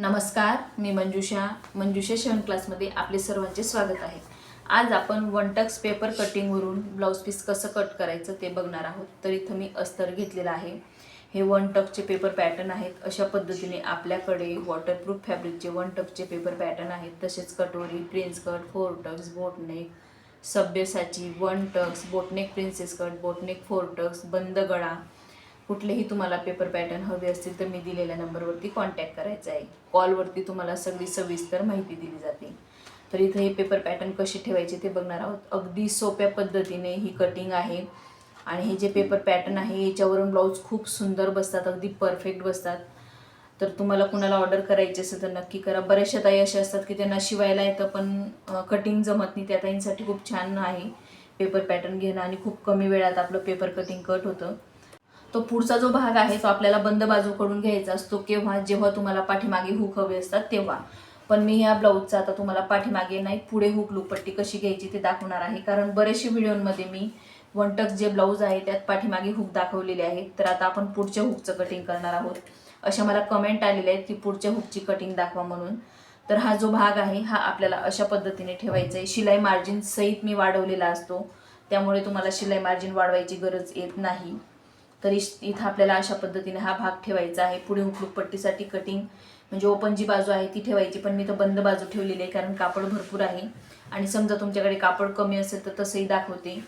नमस्कार मी मंजुषा. मंजुषा शिवण क्लासमध्ये आपले सर्वांचे स्वागत आहे. आज आपण वन टक्स पेपर कटिंगवरून ब्लाऊज पीस कसं कट करायचं ते बघणार आहोत. तर इथं मी अस्तर घेतलेलं आहे. हे वन टकचे पेपर पॅटर्न आहेत. अशा पद्धतीने आपल्याकडे वॉटरप्रूफ फॅब्रिकचे वन टकचे पेपर पॅटर्न आहेत. तसेच कटोरी prince cut four tucks boatneck सभ्यसाची one tucks boatneck princess cut boatneck four tucks बंद गळा कुठलेही तुम्हाला पेपर पॅटर्न हवे असतील तर मी दिलेल्या नंबरवरती कॉन्टॅक्ट करायचा आहे. कॉलवरती तुम्हाला सगळी सविस्तर माहिती दिली जाते. तर इथे हे पेपर पॅटर्न कसे ठेवायचे ते बघणार आहोत. अगदी सोप्या पद्धतीने ही कटिंग आहे. आणि हे जे पेपर पॅटर्न आहे याच्यावरून ब्लाऊज खूप सुंदर बसतात अगदी परफेक्ट बसतात. तर तुम्हाला कुणाला ऑर्डर करायची असेल तर नक्की करा. बऱ्याचशा ताई अशा असतात की त्यांना शिवायला येतं पण कटिंग जमत नाही. त्या ताईंसाठी खूप छान आहे पेपर पॅटर्न घेणं. आणि खूप कमी वेळात आपलं पेपर कटिंग कट होतं. तो पुढचा जो भाग आहे तो आपल्याला बंद बाजूकडून घ्यायचा असतो केव्हा? जेव्हा तुम्हाला पाठीमागे हुक हवे असतात तेव्हा. पण मी ह्या ब्लाऊजचा आता तुम्हाला पाठीमागे नाही पुढे हुक लुपट्टी कशी घ्यायची ते दाखवणार आहे. कारण बरेचसे व्हिडिओमध्ये मी वन टक्स जे ब्लाऊज आहे त्यात पाठीमागे हुक दाखवलेले आहेत. तर आता आपण पुढच्या हुकचं कटिंग करणार आहोत. अशा मला कमेंट आलेल्या आहेत की पुढच्या हुकची कटिंग दाखवा म्हणून. तर हा जो भाग आहे हा आपल्याला अशा पद्धतीने ठेवायचा आहे. शिलाई मार्जिन सहित मी वाढवलेला असतो. त्यामुळे तुम्हाला शिलाई मार्जिन वाढवायची गरज येत नाही. तर इथं आपल्याला अशा पद्धतीने हा भाग ठेवायचा आहे. पुढे हुकलूक पट्टीसाठी कटिंग म्हणजे ओपन जी बाजू आहे ती ठेवायची पण मी तर बंद बाजू ठेवलेली आहे कारण कापड भरपूर आहे. आणि समजा तुमच्याकडे कापड कमी असेल तर तसंही दाखवते.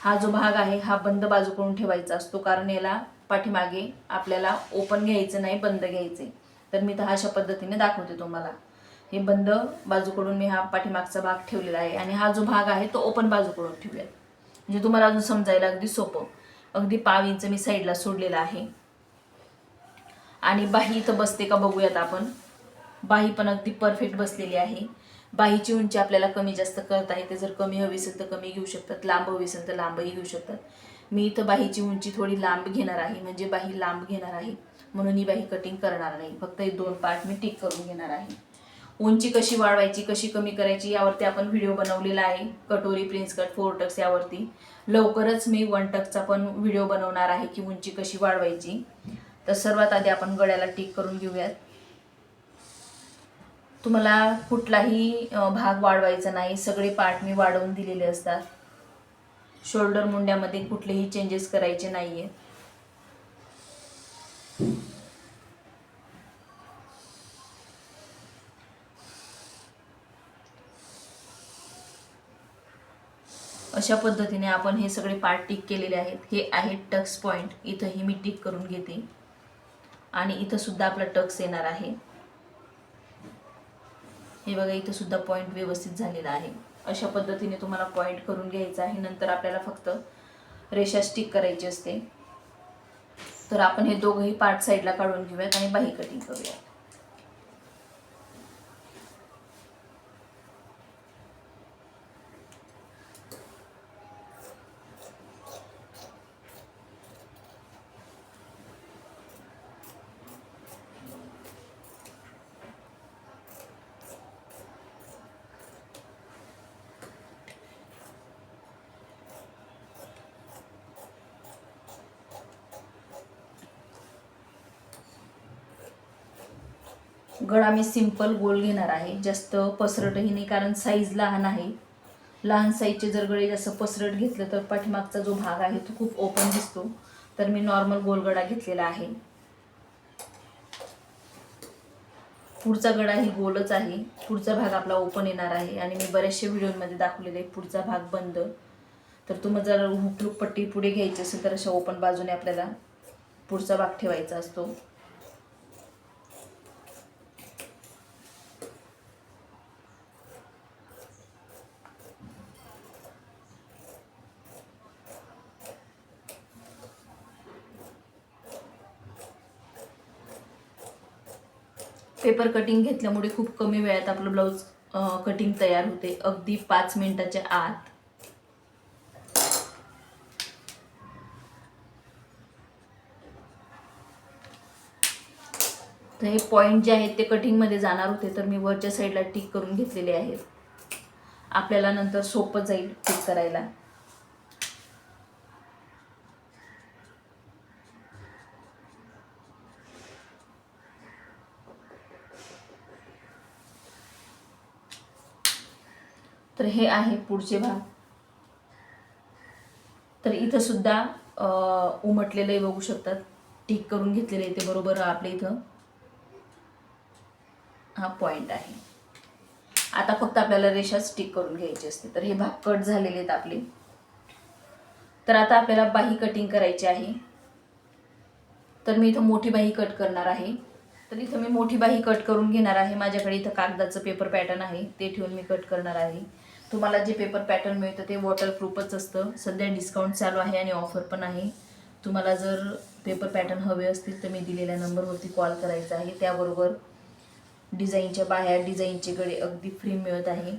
हा जो भाग आहे हा बंद बाजू करून ठेवायचा असतो कारण याला पाठीमागे आपल्याला ओपन घ्यायचं नाही बंद घ्यायचं तर मी तर अशा पद्धतीने दाखवते तुम्हाला. हे बंद बाजूकडून मी हा पाठीमागचा भाग ठेवलेला आहे. आणि हा जो भाग आहे तो ओपन बाजूकडून ठेवूया म्हणजे तुम्हाला अजून समजायला अगदी सोपं. अगदी पाव इंच मी साईडला सोडलेला आहे. आणि बाही इथं बसते का बघूयात आपण. बाही पण अगदी परफेक्ट बसलेली आहे. बाहीची उंची आपल्याला कमी जास्त करत आहे ते जर कमी हवी असेल तर कमी घेऊ शकतात. लांब हवी असेल तर लांबही घेऊ शकतात. मी इथं बाहीची उंची थोडी लांब घेणार आहे. म्हणजे बाही लांब घेणार आहे. म्हणून ही बाही कटिंग करणार नाही. फक्त हे दोन पार्ट मी टिक करून घेणार आहे. उंची कशी वाढवायची कशी कमी करायची यावरती आपण व्हिडिओ बनवलेला आहे. कटोरी प्रिन्स कट फोर टक्स यावरती. लवकरच मी वन टक्सचा पण व्हिडिओ बनवणार आहे की उंची कशी वाढवायची. तर सर्वात आधी आपण गळ्याला टिक करून घेऊयात. तुम्हाला कुठलाही भाग वाढवायचा नाही. सगळे पार्ट मी वाढवून दिलेले असतात. शोल्डर मुंड्यामध्ये कुठलेही चेंजेस करायचे नाही आहेत अशा पद्धतीने आपण हे सगळे पार्ट टिक केलेले आहेत. हे आहे टक्स पॉईंट इथंही मी टिक करून घेते. आणि इथंसुद्धा आपला टक्स येणार आहे. हे बघा इथंसुद्धा पॉईंट व्यवस्थित झालेला आहे. अशा पद्धतीने तुम्हाला पॉईंट करून घ्यायचा आहे. नंतर आपल्याला फक्त रेषा स्टिक करायची असते. तर आपण हे दोघंही पार्ट साईडला काढून घेऊयात आणि बाही कटिंग करूयात. गळा मी सिंपल गोल घेणार आहे. जास्त पसरटही नाही कारण साईज लहान आहे. लहान साईजचे जर गळे जास्त पसरट घेतलं तर पाठीमागचा जो भाग आहे तो खूप ओपन दिसतो. तर मी नॉर्मल गोल गळा घेतलेला आहे. पुढचा गळा ही गोलच आहे. पुढचा भाग आपला ओपन येणार आहे. आणि मी बऱ्याचशा व्हिडिओमध्ये दाखवलेले आहे पुढचा भाग बंद. तर तुम्हाला जर हुकलूक पट्टी पुढे घ्यायची असेल तर अशा ओपन बाजूने आपल्याला पुढचा भाग ठेवायचा असतो. पेपर कटिंग घेतल्यामुळे खूप कमी वेळात आपलं ब्लाऊज कटिंग तयार होते. अगदी पाच मिनिटाच्या आत. तर हे पॉईंट जे आहेत ते कटिंगमध्ये जाणार होते तर मी वरच्या साईडला टिक करून घेतलेले आहेत. आपल्याला नंतर सोपं जाईल टिक करायला. तर हे आहे पुढचे भाग. तर इथं सुद्धा उमटलेलंही बघू शकतात. टिक करून घेतलेलं आहे ते बरोबर आपल्या इथं. हा पॉइंट आहे. आता फक्त आपल्याला रेषा स्टिक करून घ्यायची असते. तर हे भाग कट झालेले आहेत आपले. तर आता आपल्याला बाही कटिंग करायची आहे. तर मी इथं मोठी बाही कट करणार आहे. तर इथं मी मोठी बाही कट करून घेणार आहे. माझ्याकडे इथं कागदाचं पेपर पॅटर्न आहे. ते ठेवून मी कट करणार आहे. तुम्हाला जे पेपर पॅटर्न मिळतं ते वॉटरप्रूफच असतं. सध्या डिस्काउंट चालू आहे आणि ऑफर पण आहे. तुम्हाला जर पेपर पॅटर्न हवे असतील तर मी दिलेल्या नंबरवरती कॉल करायचा आहे. त्याबरोबर डिझाईनच्या बाहेर डिझाईनचे गळे अगदी फ्री मिळत आहे.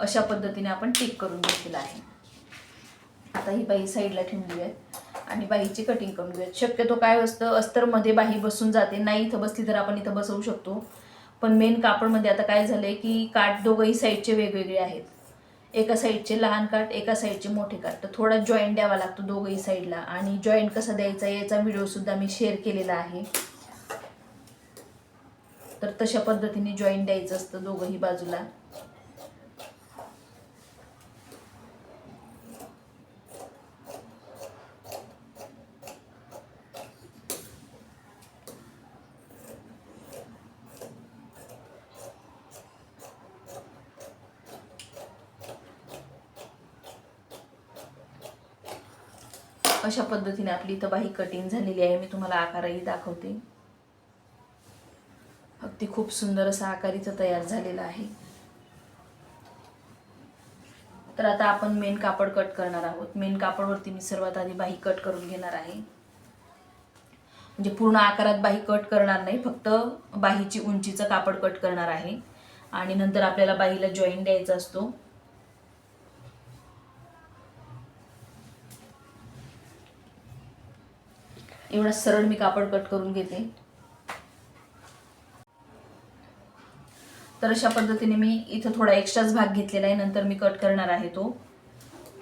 अशा पद्धतीने आपण टिक करून घेतलेलं आहे. आता ही बाई साईडला ठेवली आहे. आणि बाईची कटिंग करून घेऊयात. शक्यतो काय असतं अस्तरमध्ये बाही बसून जाते नाही इथं बसली तर आपण इथं बसवू शकतो. पण मेन कापडमध्ये आता काय झालंय की काठ दोघंही साईडचे वेगवेगळे आहेत. एका साईडचे लहान काठ एका साईडचे मोठे काठ. तर थोडा जॉईंट द्यावा लागतो दोघंही साईडला आणि जॉईंट कसा द्यायचा याचा व्हिडिओसुद्धा मी शेअर केलेला आहे. तर तशा पद्धतीने जॉईंट द्यायचं असतं दोघंही बाजूला. अशा पद्धतीने आपली इथं बाही कटिंग झालेली आहे. मी तुम्हाला आकारही दाखवते. अगदी खूप सुंदर असा आकार इथं तयार झालेला आहे. तर आता आपण मेन कापड कट करणार आहोत. मेन कापडवरती मी सर्वात आधी बाही कट करून घेणार आहे. म्हणजे पूर्ण आकारात बाही कट करणार नाही फक्त बाहीची उंचीचं कापड कट करणार आहे. आणि नंतर आपल्याला बाहीला जॉईन द्यायचा असतो. एवढा सरळ मी कापड कट करून घेते. तर अशा पद्धतीने मी इथं थोडा एक्स्ट्राच भाग घेतलेला आहे नंतर मी कट करणार आहे तो.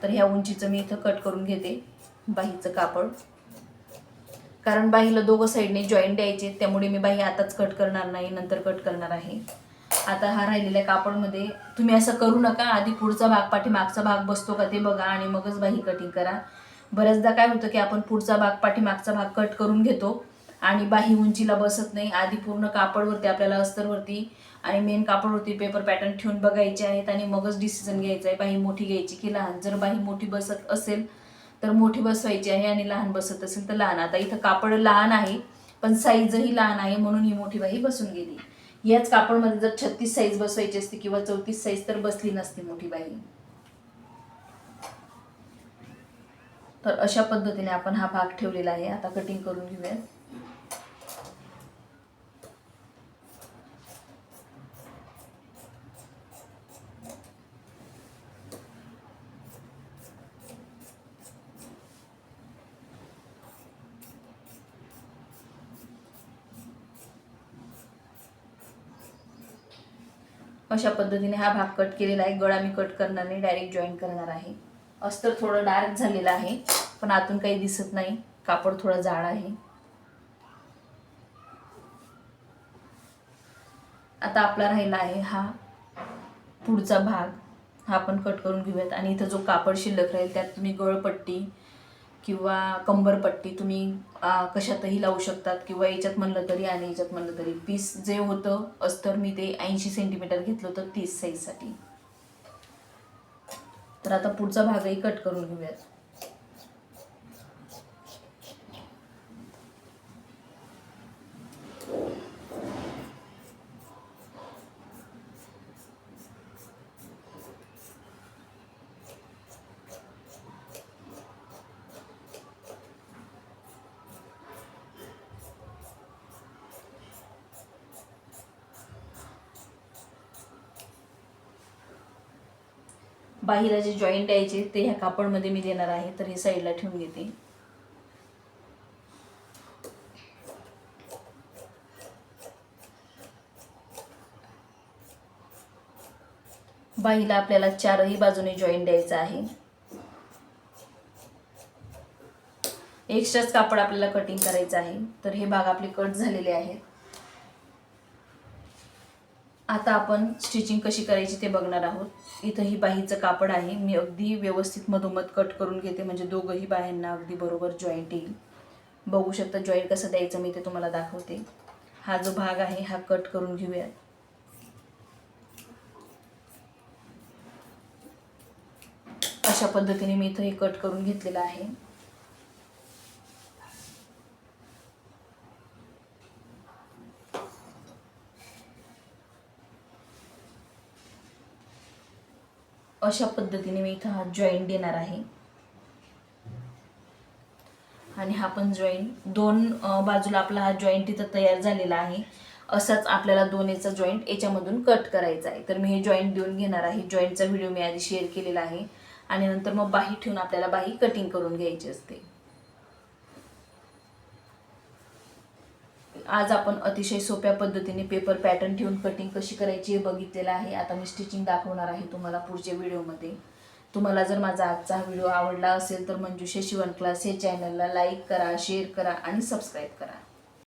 तर ह्या उंचीचं मी इथं कट करून घेते बाहीचं कापड. कारण बाहीला दोघं साईडने जॉईंट द्यायचे त्यामुळे मी बाही आताच कट करणार नाही नंतर कट करणार आहे. आता हा राहिलेल्या कापडमध्ये तुम्ही असं करू नका आधी पुढचा भाग पाठीमागचा भाग बसतो का ते बघा आणि मगच बाही कटिंग करा. बऱ्याचदा काय होतं की आपण पुढचा भाग पाठीमागचा भाग कट करून घेतो आणि बाही उंचीला बसत नाही. आधी पूर्ण कापडवरती आपल्याला अस्तरवरती आणि मेन कापडवरती पेपर पॅटर्न ठेवून बघायचे आहेत आणि मगच डिसिजन घ्यायचं आहे बाही मोठी घ्यायची की लहान? जर बाही मोठी बसत असेल तर मोठी बसवायची आहे आणि लहान बसत असेल तर लहान. आता इथं कापड लहान आहे पण साईजही लहान आहे म्हणून ही मोठी बाही बसून गेली. याच कापडमध्ये जर छत्तीस साईज बसवायची असते किंवा चौतीस साईज तर बसली नसती मोठी बाही. तर अशा पद्धतीने आपण हा भाग ठेवलेला आहे. आता कटिंग करून घेऊया. अशा पद्धतीने हा भाग कट केलेला आहे. गळा मी कट करणार नाही. डायरेक्ट जॉईन करणार आहे. अस्तर थोडं डार्क झालेलं आहे पण आतून काही दिसत नाही. कापड थोडं जाड आहे. आता आपला राहिला आहे हा पुढचा भाग. हा आपण कट करून घेऊयात. आणि इथं जो कापड शिल्लक राहील त्यात तुम्ही गळपट्टी किंवा कंबरपट्टी तुम्ही कशातही लावू शकतात किंवा याच्यात म्हणलं तरी आणि याच्यात म्हणलं तरी. पीस जे होतं अस्तर मी ते ऐंशी सेंटीमीटर घेतलं होतं तीस साईजसाठी तर आता पुढचा भागही कट करून घेऊयात. बाहीला जे जॉईंट द्यायचे ते ह्या कापडमध्ये मी देणार आहे तर हे साईडला ठेवून घेते. बाहीला आपल्याला चारही बाजूने जॉईंट द्यायचं आहे. एक्स्ट्राच कापड आपल्याला कटिंग करायचं आहे तर हे भाग आपले कट झालेले आहेत. आता आपण स्टिचिंग कशी करायची ते बघणार आहोत. इथं ही बाहीचं कापड आहे. मी अगदी व्यवस्थित मधोमध कट करून घेते. म्हणजे दोघंही बाह्यांना अगदी बरोबर जॉईंट येईल. बघू शकता जॉईंट कसं द्यायचं मी ते तुम्हाला दाखवते. हा जो भाग आहे हा कट करून घेऊया अशा पद्धतीने मी इथं हे कट करून घेतलेलं आहे. अशा पद्धतीने मी इथं हा जॉईंट देणार आहे. आणि हा पण जॉईंट दोन बाजूला आपला हा जॉईंट इथं तयार झालेला आहे. असाच आपल्याला दोन्हीचा जॉईंट याच्यामधून कट करायचा आहे. तर मी हे जॉईंट देऊन घेणार आहे. जॉईंटचा व्हिडिओ मी आधी शेअर केलेला आहे. आणि नंतर मग बाही ठेवून आपल्याला बाही कटिंग करून घ्यायची असते. आज आपण अतिशय सोप्या पद्धतीने पेपर पॅटर्न ठेवून कटिंग कशी करायची हे बघितलेलं आहे. आता मी स्टिचिंग दाखवणार आहे तुम्हाला पुढच्या व्हिडिओमध्ये तुम्हाला जर माझा आजचा हा व्हिडिओ आवडला असेल तर मंजुषा शिवण क्लास हे चॅनलला लाईक करा शेअर करा आणि सबस्क्राईब करा.